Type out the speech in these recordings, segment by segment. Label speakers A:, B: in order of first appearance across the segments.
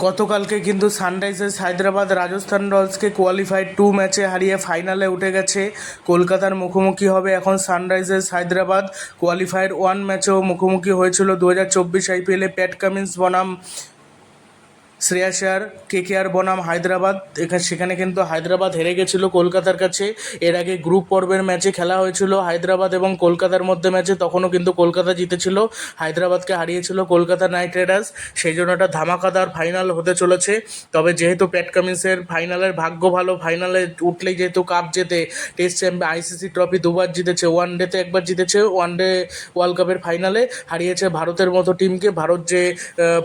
A: গতকালকে কিন্তু সানরাইজার্স হায়দ্রাবাদ রাজস্থান রয়্যালসকে কোয়ালিফাইড টু ম্যাচে হারিয়ে ফাইনালে উঠে গেছে। কলকাতার মুখোমুখি হবে এখন সানরাইজার্স হায়দ্রাবাদ। কোয়ালিফাইড ওয়ান ম্যাচেও মুখোমুখি হয়েছিল দু হাজার চব্বিশ আইপিএলে প্যাট কামিন্স বনাম শ্রেয়াস আয়ার কে কে আর বনাম, হায়দ্রাবাদ। এখানে সেখানে কিন্তু হায়দ্রাবাদ হেরে গেছিল কলকাতার কাছে। এর আগে গ্রুপ পর্বের ম্যাচে খেলা হয়েছিল হায়দ্রাবাদ এবং কলকাতার মধ্যে ম্যাচে, তখনও কিন্তু কলকাতা জিতেছিল। হায়দ্রাবাদকে হারিয়েছিল কলকাতা নাইট রাইডার্স। সেই জন্য একটা ধামাকাদার ফাইনাল হতে চলেছে। তবে যেহেতু প্যাট কামিন্সের ফাইনালের ভাগ্য ভালো ফাইনালে উঠলেই যেহেতু কাপ জেতে টেস্ট চ্যাম্পিয়ন আইসিসি ট্রফি দুবার জিতেছে ওয়ান ডেতে একবার জিতেছে ওয়ান ডে ওয়ার্ল্ড কাপের ফাইনালে হারিয়েছে ভারতের মতো টিমকে ভারত যে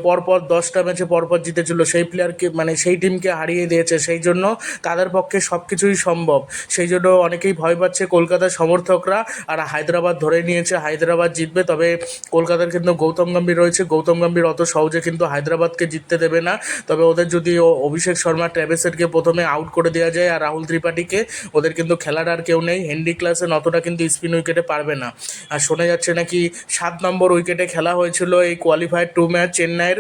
A: পরপর দশটা ম্যাচে পরপর জিতেছিল সেই প্লেয়ারকে মানে সেই টিমকে হারিয়ে দিয়েছে, সেই জন্য তাদের পক্ষে সব কিছুই সম্ভব। সেই জন্য অনেকেই ভয় পাচ্ছে কলকাতার সমর্থকরা। আর হায়দ্রাবাদ ধরে নিয়েছে, হায়দ্রাবাদ জিতবে, তবে কলকাতার কিন্তু গৌতম গম্ভীর রয়েছে। গৌতম গম্ভীর অত সহজে কিন্তু হায়দ্রাবাদকে জিততে দেবে না। তবে ওদের যদি অভিষেক শর্মা, ট্র্যাভেসেরকে প্রথমে আউট করে দেওয়া যায় আর রাহুল ত্রিপাঠীকে, ওদের কিন্তু খেলার আর কেউ নেই। হেনরি ক্লাসে অতটা কিন্তু স্পিন উইকেটে পারবে না। আর শোনা যাচ্ছে নাকি সাত নম্বর উইকেটে খেলা হয়েছিল এই কোয়ালিফায়ার টু ম্যাচ চেন্নাইয়ের।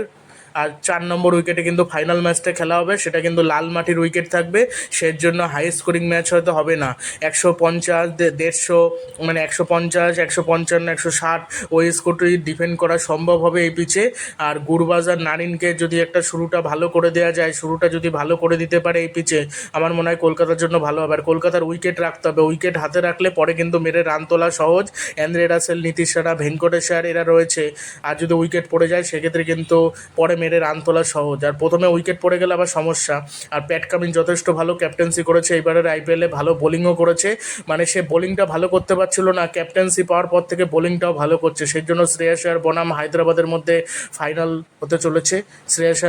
A: আর চার নম্বর উইকেটে কিন্তু ফাইনাল ম্যাচটা খেলা হবে। সেটা কিন্তু লাল মাটির উইকেট থাকবে। সেই জন্য হাই স্কোরিং ম্যাচ হয়তো হবে না। একশো পঞ্চাশ দেড়শো মানে একশো পঞ্চাশ, একশো পঞ্চান্ন, একশো ষাট ওই স্কোরটি ডিফেন্ড করা সম্ভব হবে এই পিচে আর গুরবাজার নারিনকে যদি একটা শুরুটা ভালো করে দেওয়া যায়, শুরুটা যদি ভালো করে দিতে পারে এই পিচে আমার মনে হয় কলকাতার জন্য ভালো হবে। আর কলকাতার উইকেট রাখতে হবে। উইকেট হাতে রাখলে পরে কিন্তু মেরে রান তোলা সহজ। অ্যান্দ্রে রাসেল, নীতিশ রানা, ভেঙ্কটেশ্বর এরা রয়েছে। আর যদি উইকেট পড়ে যায়, সেক্ষেত্রে কিন্তু পরে মেরে রান তোলা সহজ। আর প্রথমে উইকেট পড়ে গেলে আবার সমস্যা। আর প্যাট কামিন যথেষ্ট ভালো ক্যাপ্টেন্সি করেছে। এবারের আইপিএলে ভালো বোলিংও করেছে। মানে সে বোলিংটা ভালো করতে পারছিল না। ক্যাপ্টেন্সি পাওয়ার পর থেকে বোলিংটাও ভালো করছে। সেই জন্য শ্রেয়াস বনাম হায়দ্রাবাদের মধ্যে ফাইনাল হতে চলেছে। শ্রেয়াস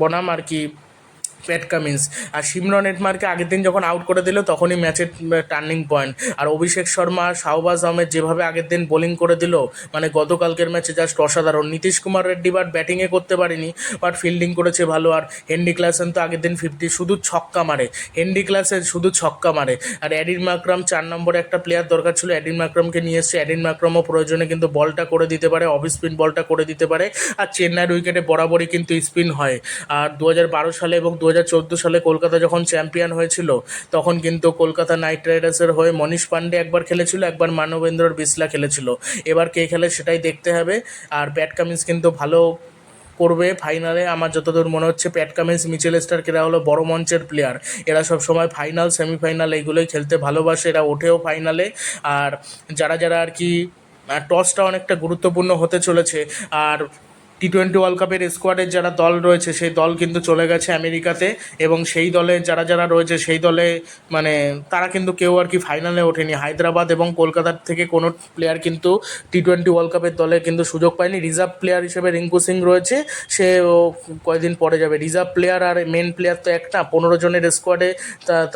A: বনাম আর কি প্যাট কামিন্স। আর সিমরন এটমারকে আগের দিন যখন আউট করে দিল, তখনই ম্যাচের টার্নিং পয়েন্ট আর অভিষেক শর্মা, শাহবাজ আহমেদ যেভাবে আগের দিন বোলিং করে দিল মানে গতকালকের ম্যাচে জাস্ট অসাধারণ। নীতিশ কুমার রেড্ডি বাট ব্যাটিংয়ে করতে পারেনি বাট ফিল্ডিং করেছে ভালো। আর হেনরি ক্লাসেন তো আগের দিন ফিফটি শুধু ছক্কা মারে। হেনরি ক্লাসেন শুধু ছক্কা মারে। আর অ্যাডিন মাকরাম চার নম্বরে একটা প্লেয়ার দরকার ছিল, অ্যাডিন মাকরামকে নিয়ে এসছে। অ্যাডিন মাকরামও প্রয়োজনে কিন্তু বলটা করে দিতে পারে অফ স্পিন বলটা করে দিতে পারে। আর চেন্নাইয়ের উইকেটে বরাবরই কিন্তু স্পিন হয়। আর দু হাজার বারো সালে এবং দু হাজার সালে কলকাতা যখন চ্যাম্পিয়ন হয়েছিল, তখন কিন্তু কলকাতা নাইট রাইডার্সের হয়ে মনীষ পান্ডে একবার খেলেছিল, একবার মানবেন্দ্রর বিসলা খেলেছিল। এবার কে খেলে সেটাই দেখতে হবে। আর প্যাট কামিন্স কিন্তু ভালো করবে ফাইনালে। আমার যতদূর মনে হচ্ছে, প্যাট কামিন্স, মিচেল স্টার্ক, এরা হলো বড় মঞ্চের প্লেয়ার এরা সব সময় ফাইনাল সেমিফাইনাল এইগুলোই খেলতে ভালোবাসে। এরা ওঠেও ফাইনালে আর যারা যারা আর কি টসটা অনেকটা গুরুত্বপূর্ণ হতে চলেছে। আর টি টোয়েন্টি ওয়ার্ল্ড কাপের স্কোয়াডের যারা দল রয়েছে, সেই দল কিন্তু চলে গেছে আমেরিকাতে এবং সেই দলে যারা যারা রয়েছে, সেই দলে মানে তারা কিন্তু কেউ আর কি ফাইনালে ওঠেনি। হায়দ্রাবাদ এবং কলকাতার থেকে কোনো প্লেয়ার কিন্তু টি টোয়েন্টি ওয়ার্ল্ড কাপের দলে কিন্তু সুযোগ পায়নি। রিজার্ভ প্লেয়ার হিসেবে রিঙ্কু সিং রয়েছে, সে কয়েকদিন পরে যাবে। রিজার্ভ প্লেয়ার আর মেন প্লেয়ার তো একটা পনেরো জনের স্কোয়াডে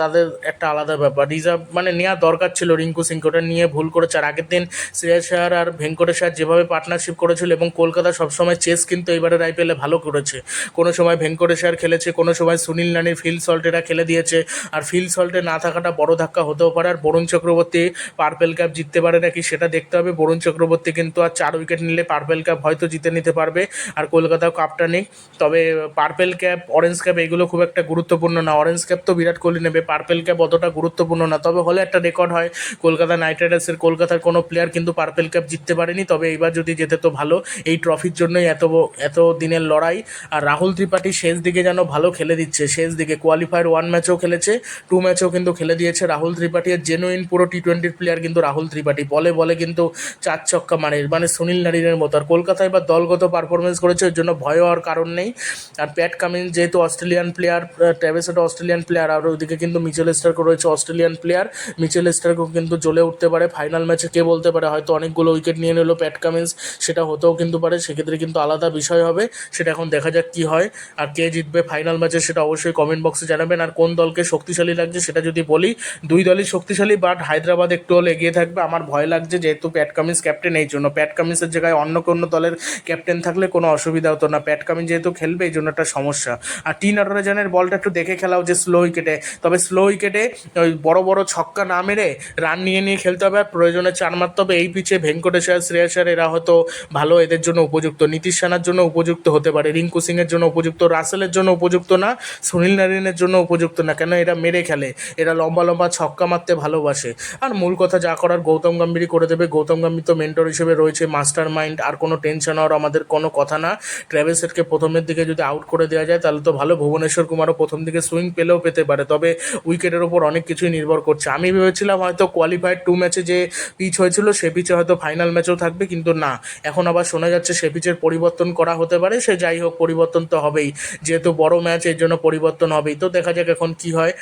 A: তাদের একটা আলাদা ব্যাপার। রিজার্ভ মানে নেওয়া দরকার ছিল রিঙ্কু সিংকে, ওটা নিয়ে ভুল করেছে। আর আগের দিন শ্রেয়াস আর ভেঙ্কটেশ আয়ার যেভাবে পার্টনারশিপ করেছিল এবং কলকাতা সবসময় চেস কিন্তু এবারের আইপিএলে ভালো করেছে। কোনো সময় ভেঙ্কটেশ্বর খেলেছে, কোনো সময় সুনীল নানির ফিল সল্টেরা খেলে দিয়েছে। আর ফিল সল্টে না থাকাটা বড় ধাক্কা হতেও পারে। আর বরুণ চক্রবর্তী পার্পেল কাপ জিততে পারে নাকি সেটা দেখতে হবে। বরুণ চক্রবর্তী কিন্তু আর চার উইকেট নিলে পার্পেল কাপ হয়তো জিতে নিতে পারবে। আর কলকাতাও কাপটা নেই। তবে পার্পেল ক্যাপ অরেঞ্জ ক্যাপ এগুলো খুব একটা গুরুত্বপূর্ণ না। অরেঞ্জ ক্যাপ তো বিরাট কোহলি নেবে। পার্পেল ক্যাপ অতটা গুরুত্বপূর্ণ না। তবে হলে একটা রেকর্ড হয়। কলকাতা নাইট রাইডার্সের কলকাতার কোনো প্লেয়ার কিন্তু পার্পেল ক্যাপ জিততে পারেনি। তবে এইবার যদি যেতে তো ভালো। এই ট্রফির জন্যই এত ব- এত দিনের লড়াই, আর রাহুল ত্রিপাঠী শেষ দিকে যেন ভালো খেলে দিচ্ছে। শেষ দিকে কোয়ালিফায়ার ওয়ান ম্যাচও খেলেছে টু ম্যাচও কিন্তু খেলে দিয়েছে রাহুল ত্রিপাঠী। আর জেনুইন পুরো টি টোয়েন্টির প্লেয়ার কিন্তু রাহুল ত্রিপাঠী। বলে বলে কিন্তু চার ছক্কা মারে। মানে সুনীল নারিনের মতো। আর কলকাতায় বা দলগত পারফরমেন্স করেছে, ওর জন্য ভয় হওয়ার কারণ নেই। আর প্যাট কামিন্স যেহেতু অস্ট্রেলিয়ান প্লেয়ার ট্র্যাভেসেটা অস্ট্রেলিয়ান প্লেয়ার আর ওইদিকে কিন্তু মিচেল স্টার্ক রয়েছে অস্ট্রেলিয়ান প্লেয়ার মিচেল স্টার্কও কিন্তু জ্বলে উঠতে পারে। ফাইনাল ম্যাচে কে বলতে পারে? হয়তো অনেকগুলো উইকেট নিয়ে নিল প্যাট কামিন্স সেটা হতেও কিন্তু পারে। সেক্ষেত্রে কিন্তু আলাদা বিষয় হবে, সেটা এখন দেখা যাক কী হয়। আর কে জিতবে ফাইনাল ম্যাচে সেটা অবশ্যই কমেন্ট বক্সে জানাবেন। আর কোন দলকে শক্তিশালী লাগছে সেটা যদি বলি, দুই দলই শক্তিশালী বাট হায়দ্রাবাদ একটু হলে এগিয়ে থাকবে। আমার ভয় লাগছে যেহেতু প্যাট কামিন্স ক্যাপ্টেন এই জন্য। প্যাট কামিন্সের জায়গায় অন্য কোনো দলের ক্যাপ্টেন থাকলে কোনো অসুবিধা হতো না। প্যাট কামিন্স যেহেতু খেলবে, এই জন্য একটা সমস্যা। আর টিন নাটরাজনের বলটা একটু দেখে খেলা হচ্ছে স্লো উইকেটে তবে স্লো উইকেটে ওই বড় বড় ছক্কা না মেরে রান নিয়ে নিয়ে খেলতে হবে। আর প্রয়োজনে চার মারতে হবে। এই পিচে ভেঙ্কটেশ্বর শ্রেয়াসার এরা হয়তো ভালো এদের জন্য উপযুক্ত। নীতিশ কৃষাণার জন্য উপযুক্ত হতে পারে, রিঙ্কু সিংয়ের জন্য উপযুক্ত, রাসেলের জন্য উপযুক্ত না, সুনীল নারিনের জন্য উপযুক্ত না। কেন এরা মেরে খেলে, এরা লম্বা লম্বা ছক্কা মারতে ভালোবাসে। আর মূল কথা যা করার গৌতম গম্ভীরই করে দেবে। গৌতম গম্ভীর তো মেন্টর হিসেবে রয়েছে মাস্টার মাইন্ড আর কোনো টেনশন হওয়ার আমাদের কোনো কথা না। ট্র্যাভেল সেটকে প্রথমের দিকে যদি আউট করে দেওয়া যায়, তাহলে তো ভালো। ভুবনেশ্বর কুমারও প্রথম দিকে সুইং পেলেও পেতে পারে। তবে উইকেটের ওপর অনেক কিছুই নির্ভর করছে। আমি ভেবেছিলাম হয়তো কোয়ালিফায়ার টু ম্যাচে যে পিচ হয়েছিল, সে পিচে হয়তো ফাইনাল ম্যাচও থাকবে, কিন্তু না। এখন আবার শোনা যাচ্ছে সে পিচের পরিবর্তন করা হতে পারে, সে যাই হোক পরিবর্তন তো হবেই। যেহেতু বড় ম্যাচ এর জন্য পরিবর্তন হবেই। তো দেখা যাক এখন কি হয়।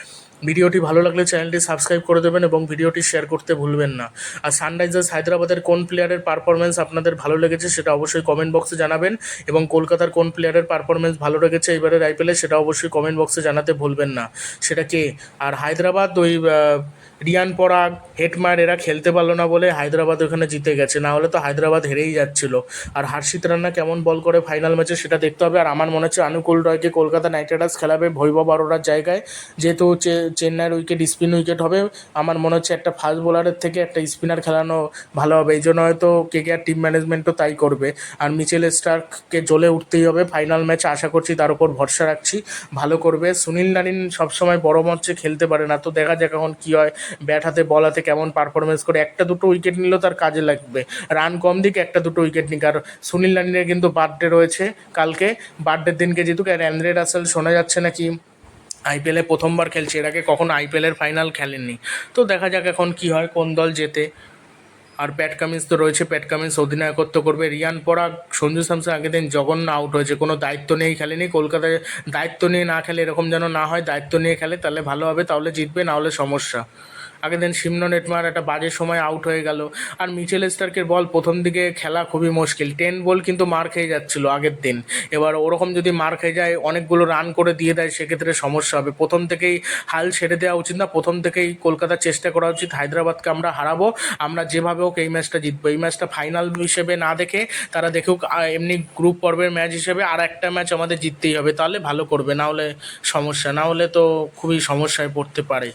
A: ভিডিওটি ভালো লাগলে চ্যানেলটি সাবস্ক্রাইব করে দেবেন এবং ভিডিওটি শেয়ার করতে ভুলবেন না। আর সানরাইজার্স হায়দ্রাবাদের কোন প্লেয়ারের পারফরমেন্স আপনাদের ভালো লেগেছে সেটা অবশ্যই কমেন্ট বক্সে জানাবেন এবং কলকাতার কোন প্লেয়ারের পারফরমেন্স ভালো লেগেছে এবারের আইপিএলে সেটা অবশ্যই কমেন্ট বক্সে জানাতে ভুলবেন না। সেটা কে? আর হায়দ্রাবাদ ওই রিয়ান পরাগ, হেটমার, এরা খেলতে পারল না বলে হায়দ্রাবাদ ওখানে জিতে গেছে। না হলে তো হায়দ্রাবাদ হেরেই যাচ্ছিল। আর হর্ষিত রান্না কেমন বল করে ফাইনাল ম্যাচে সেটা দেখতে হবে। আর আমার মনে হচ্ছে অনুকূল রয়কে কলকাতা নাইট রাইডার্স খেলাবে ভৈবব অরোরার জায়গায়। যেহেতু চেন্নাইয়ের উইকেট স্পিন উইকেট হবে। আমার মনে হচ্ছে একটা ফাস্ট বোলারের থেকে একটা স্পিনার খেলানো ভালো হবে। এই জন্য হয়তো কেকেআর টিম ম্যানেজমেন্টও তাই করবে। আর মিচেল স্টার্ককে জ্বলে উঠতেই হবে। ফাইনাল ম্যাচে আশা করছি তার উপর ভরসা রাখছি। ভালো করবে। সুনীল নারিন সবসময় বড় মঞ্চে খেলতে পারে না। তো দেখা যাক এখন কী হয়। ব্যাট হাতে বল হাতে কেমন পারফরমেন্স করে। একটা দুটো উইকেট নিলেও তার কাজে লাগবে। রান কম দিক, একটা দুটো উইকেট নিক। আর সুনীল নারিনের কিন্তু বার্থডে রয়েছে কালকে। বার্থডের দিনকে আর অ্যান্দ্রে রাসেল শোনা যাচ্ছে নাকি? আইপিএলে প্রথমবার খেলছে, এর আগে কখনো আইপিএলের ফাইনাল খেলেননি। তো দেখা যাক এখন কি হয়, কোন দল জেতে। আর প্যাট কামিন্স তো রয়েছে, প্যাট কামিন্স অধিনায়কত্ব করবে। রিয়ান পরাগ, সঞ্জু স্যামসন আগের দিন জঘন্য আউট হয়েছে, কোনো দায়িত্ব নিয়েই খেলেনি। কলকাতায় দায়িত্ব নিয়ে না খেলে এরকম যেন না হয়, দায়িত্ব নিয়ে খেলে তাহলে ভালো হবে, তাহলে জিতবে, না হলে সমস্যা। আগের দিন সিমনো নেটমার একটা বাজে সময় আউট হয়ে গেল। আর মিচেল স্টার্কের বল প্রথম দিকে খেলা খুবই মুশকিল। টেন বল কিন্তু মার খেয়ে যাচ্ছিল আগের দিন। এবার ওরকম যদি মার খেয়ে যায়, অনেকগুলো রান করে দিয়ে দেয়, সেক্ষেত্রে সমস্যা হবে। প্রথম থেকেই হাল ছেড়ে দেওয়া উচিত না। প্রথম থেকেই কলকাতার চেষ্টা করা উচিত। হায়দ্রাবাদকে আমরা হারাবো। আমরা যেভাবে হোক এই ম্যাচটা জিতবো। এই ম্যাচটা ফাইনাল হিসেবে না দেখে তারা দেখুক এমনি গ্রুপ পর্বের ম্যাচ হিসেবে আর একটা ম্যাচ আমাদের জিততেই হবে। তাহলে ভালো করবে। না হলে সমস্যা। না হলে তো খুবই সমস্যায় পড়তে পারে।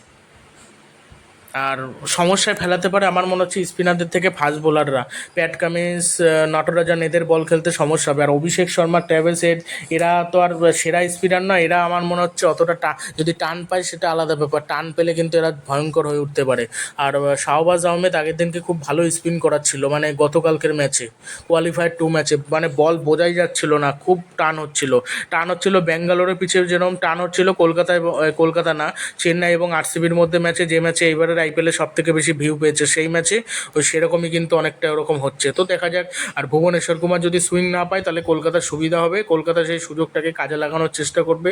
A: আর সমস্যায় ফেলাতে পারে, আমার মনে হচ্ছে স্পিনারদের থেকে ফাস্ট বোলাররা প্যাট কামিন্স নটরাজান, এদের বল খেলতে সমস্যা হবে। আর অভিষেক শর্মা ট্র্যাভেলস হেড এরা তো আর সেরা স্পিনার নয়, এরা আমার মনে হচ্ছে অতটা টা, যদি টান পায় সেটা আলাদা ব্যাপার। টান পেলে কিন্তু এরা ভয়ঙ্কর হয়ে উঠতে পারে। আর শাহবাজ আহমেদ আগের দিনকে খুব ভালো স্পিন করাচ্ছিল মানে গতকালকের ম্যাচে কোয়ালিফায়ার টু ম্যাচে মানে বল বোঝাই যাচ্ছিল না, খুব টান হচ্ছিল। টান হচ্ছিল ব্যাঙ্গালোরের পিছিয়ে যেরকম টান হচ্ছিল কলকাতায় কলকাতা না, চেন্নাই এবং আরসিবির মধ্যে ম্যাচে যে ম্যাচে এইবারের আইপিএলে সব থেকে বেশি ভিউ পেয়েছে সেই ম্যাচে ওই সেরকমই কিন্তু অনেকটা ওরকম হচ্ছে। তো দেখা যাক, আর ভুবনেশ্বর কুমার যদি সুইং না পায়, তাহলে কলকাতার সুবিধা হবে। কলকাতা সেই সুযোগটাকে কাজে লাগানোর চেষ্টা করবে।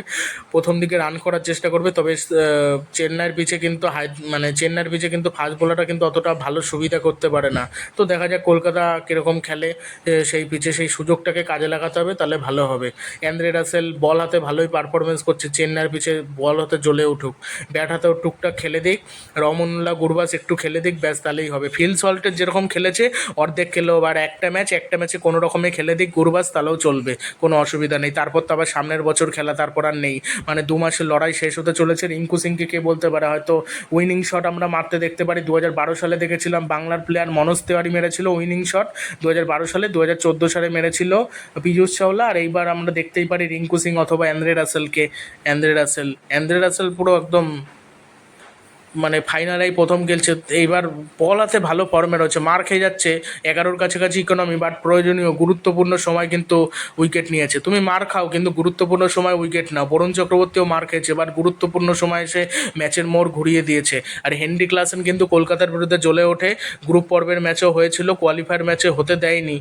A: প্রথম দিকে রান করার চেষ্টা করবে। তবে চেন্নাইয়ের পিছে কিন্তু হাই মানে চেন্নাইয়ের পিছে কিন্তু ফাস্ট বোলারটা কিন্তু অতটা ভালো সুবিধা করতে পারে না। তো দেখা যাক কলকাতা কীরকম খেলে সেই পিছে সেই সুযোগটাকে কাজে লাগাতে হবে, তাহলে ভালো হবে। অ্যান্দ্রে রাসেল বল হাতে ভালোই পারফরমেন্স করছে। চেন্নাইয়ের পিছে বল হাতে জ্বলে উঠুক। ব্যাট হাতেও টুকটাক খেলে দিক। রমনুল্লাহ গুরবাস একটু খেলে দিক ব্যাস তাহলেই হবে। ফিল সল্টের যেরকম খেলেছে, অর্ধেক খেলেও আর একটা ম্যাচ, একটা ম্যাচে কোনো রকমে খেলে দিক গুরবাস তাহলেও চলবে, কোনো অসুবিধা নেই। তারপর তো আবার সামনের বছর খেলা, তারপর আর নেই। মানে দু মাসের লড়াই শেষ হতে চলেছে। রিঙ্কু সিংকে কে বলতে পারে? হয়তো উইনিং শট আমরা মারতে দেখতে পারি। দু সালে দেখেছিলাম বাংলার প্লেয়ার মনোজ তেওয়ারি মেরেছিল উইনিং শট দু সালে দু হাজার চোদ্দ সালে মেরেছিল পীযূষ চাওলা। আর এইবার আমরা দেখতেই পারি রিঙ্কু সিং অথবা অ্যান্দ্রে রাসেলকে। অ্যান্দ্রে রাসেল অ্যান্দ্রে রাসেল পুরো একদম মানে ফাইনালেই প্রথম খেলছে, এইবার বল হাতে ভালো ফর্মে রয়েছে মার খেয়ে যাচ্ছে, এগারোর কাছাকাছি ইকোনমি বাট প্রয়োজনীয়, গুরুত্বপূর্ণ সময় কিন্তু উইকেট নিয়েছে। তুমি মার খাও, কিন্তু গুরুত্বপূর্ণ সময় উইকেট নাও। বরুণ চক্রবর্তীও মার খেয়েছে বাট গুরুত্বপূর্ণ সময় এসে ম্যাচের মোড় ঘুরিয়ে দিয়েছে। আর হেনরি ক্লাসেন কিন্তু কলকাতার বিরুদ্ধে জ্বলে ওঠে। গ্রুপ পর্বের ম্যাচও হয়েছিল কোয়ালিফায়ার ম্যাচে হতে দেয়নি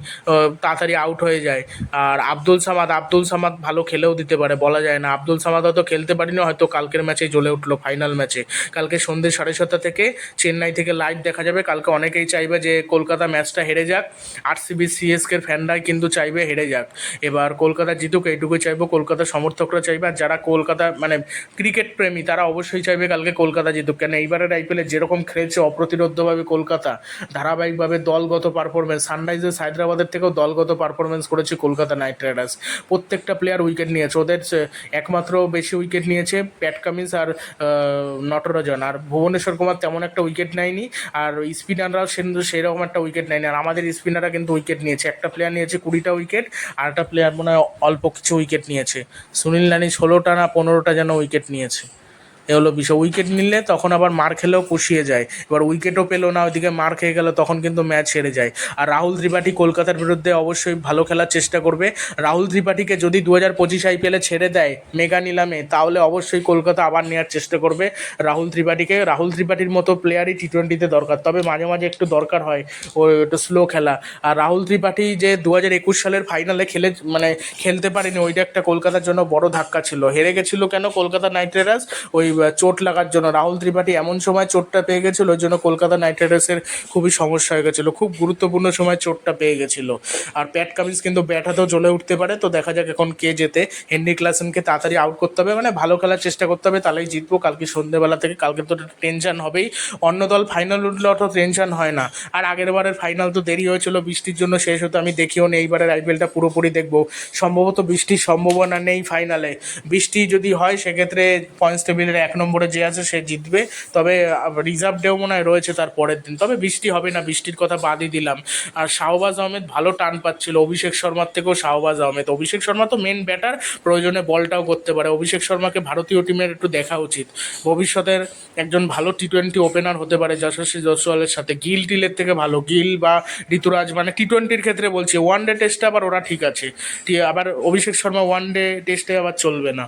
A: তাড়াতাড়ি আউট হয়ে যায়। আর আব্দুল সামাদ আব্দুল সামাদ ভালো খেলেও দিতে পারে, বলা যায় না। আব্দুল সামাদ হয়তো খেলতে পারিনি, হয়তো কালকের ম্যাচেই জ্বলে উঠল ফাইনাল ম্যাচে কালকে সন্ধ্যে সাড়ে সাতটা থেকে চেন্নাই থেকে লাইভ দেখা যাবে। কালকে অনেকেই চাইবে যে কলকাতা ম্যাচটা হেরে যাক। আর আরসিবি সিএসকের ফ্যানরাই কিন্তু চাইবে হেরে যাক। এবার কলকাতা জিতুক, এইটুকুই চাইব। কলকাতার সমর্থকরা চাইবে আর যারা কলকাতা মানে ক্রিকেট প্রেমী, তারা অবশ্যই চাইবে কালকে কলকাতা জিতুক। কেন, এইবারের আইপিএলে যেরকম খেলেছে অপ্রতিরোধ্যভাবে কলকাতা, ধারাবাহিকভাবে দলগত পারফরমেন্স সানরাইজার্স হায়দ্রাবাদের থেকেও দলগত পারফরমেন্স করেছে কলকাতা নাইট রাইডার্স প্রত্যেকটা প্লেয়ার উইকেট নিয়েছে। ওদের, একমাত্র বেশি উইকেট নিয়েছে প্যাট কামিন্স আর নটরজন। আর ভুবনেশ্বর কুমার তেমন একটা উইকেট নেয়নি, আর স্পিনাররাও কিন্তু সেরকম একটা উইকেট নেয়নি, আর আমাদের স্পিনাররা কিন্তু উইকেট নিয়েছে। একটা প্লেয়ার নিয়েছে কুড়িটা উইকেট আর একটা প্লেয়ার মনে হয় অল্প কিছু উইকেট নিয়েছে। সুনীল নানি ষোলোটা না পনেরোটা যেন উইকেট নিয়েছে। এ হলো বিষয়। উইকেট নিলে তখন আবার মার খেলেও পুষিয়ে যায়। এবার উইকেটও পেল না, ওইদিকে মার খেয়ে গেল, তখন কিন্তু ম্যাচ হেরে যায়। আর রাহুল ত্রিপাঠী কলকাতার বিরুদ্ধে অবশ্যই ভালো খেলার চেষ্টা করবে। রাহুল ত্রিপাঠীকে যদি দু হাজার পঁচিশ আইপিএলে ছেড়ে দেয় মেগা নিলামে, তাহলে অবশ্যই কলকাতা আবার নেওয়ার চেষ্টা করবে রাহুল ত্রিপাঠীকে। রাহুল ত্রিপাঠীর মতো প্লেয়ারই টি টোয়েন্টিতে দরকার। তবে মাঝে মাঝে একটু দরকার হয়, ও একটু স্লো খেলা। আর রাহুল ত্রিপাঠী যে দু হাজার একুশ সালের ফাইনালে খেলে মানে খেলতে পারেনি, ওইটা একটা কলকাতার জন্য বড় ধাক্কা ছিল। হেরে গেছিল কেন কলকাতা নাইট রাইডার্স? ওই চোট লাগার জন্য। রাহুল ত্রিপাঠী এমন সময় চোটটা পেয়ে গেছিল ওই জন্য কলকাতা নাইট রাইডার্সের খুবই সমস্যা হয়ে গেছিল। খুব গুরুত্বপূর্ণ সময় চোটটা পেয়ে গেছিল। আর প্যাট কামিন্স কিন্তু ব্যাট হাতেও জ্বলে উঠতে পারে। তো দেখা যাক এখন কে যেতে হেনরি ক্লাসেনকে তাড়াতাড়ি আউট করতে হবে। মানে ভালো খেলার চেষ্টা করতে হবে, তাহলেই জিতবো। কালকে সন্ধ্যেবেলা থেকে কালকে তো টেনশন হবেই। অন্য দল ফাইনাল উঠলে অত টেনশন হয় না। আর আগের বারের ফাইনাল তো দেরি হয়েছিল, বৃষ্টির জন্য শেষ হতে। আমি দেখিও নি, এইবারের আইপিএলটা পুরোপুরি দেখব। সম্ভবত বৃষ্টির সম্ভাবনা নেই ফাইনালে বৃষ্টি যদি হয়, সেক্ষেত্রে পয়েন্টস টেবিলের এক নম্বরে যে আছে সে জিতবে। তবে রিজার্ভ ডেও মনে হয় রয়েছে তার পরের দিন। তবে বৃষ্টি হবে না, বৃষ্টির কথা বাদই দিলাম। আর শাহবাজ আহমেদ ভালো টান পাচ্ছিল। অভিষেক শর্মার থেকেও শাহবাজ আহমেদ। অভিষেক শর্মা তো মেন ব্যাটার প্রয়োজনে বলটাও করতে পারে। অভিষেক শর্মাকে ভারতীয় টিমের একটু দেখা উচিত। ভবিষ্যতের একজন ভালো টি টোয়েন্টি ওপেনার হতে পারে যশস্বী জয়সওয়ালের সাথে। গিল টিলের থেকে ভালো। গিল বা ঋতুরাজ মানে টি টোয়েন্টির ক্ষেত্রে বলছি ওয়ান ডে টেস্টে আবার ওরা ঠিক আছে। আবার অভিষেক শর্মা ওয়ান ডে টেস্টে আবার চলবে না।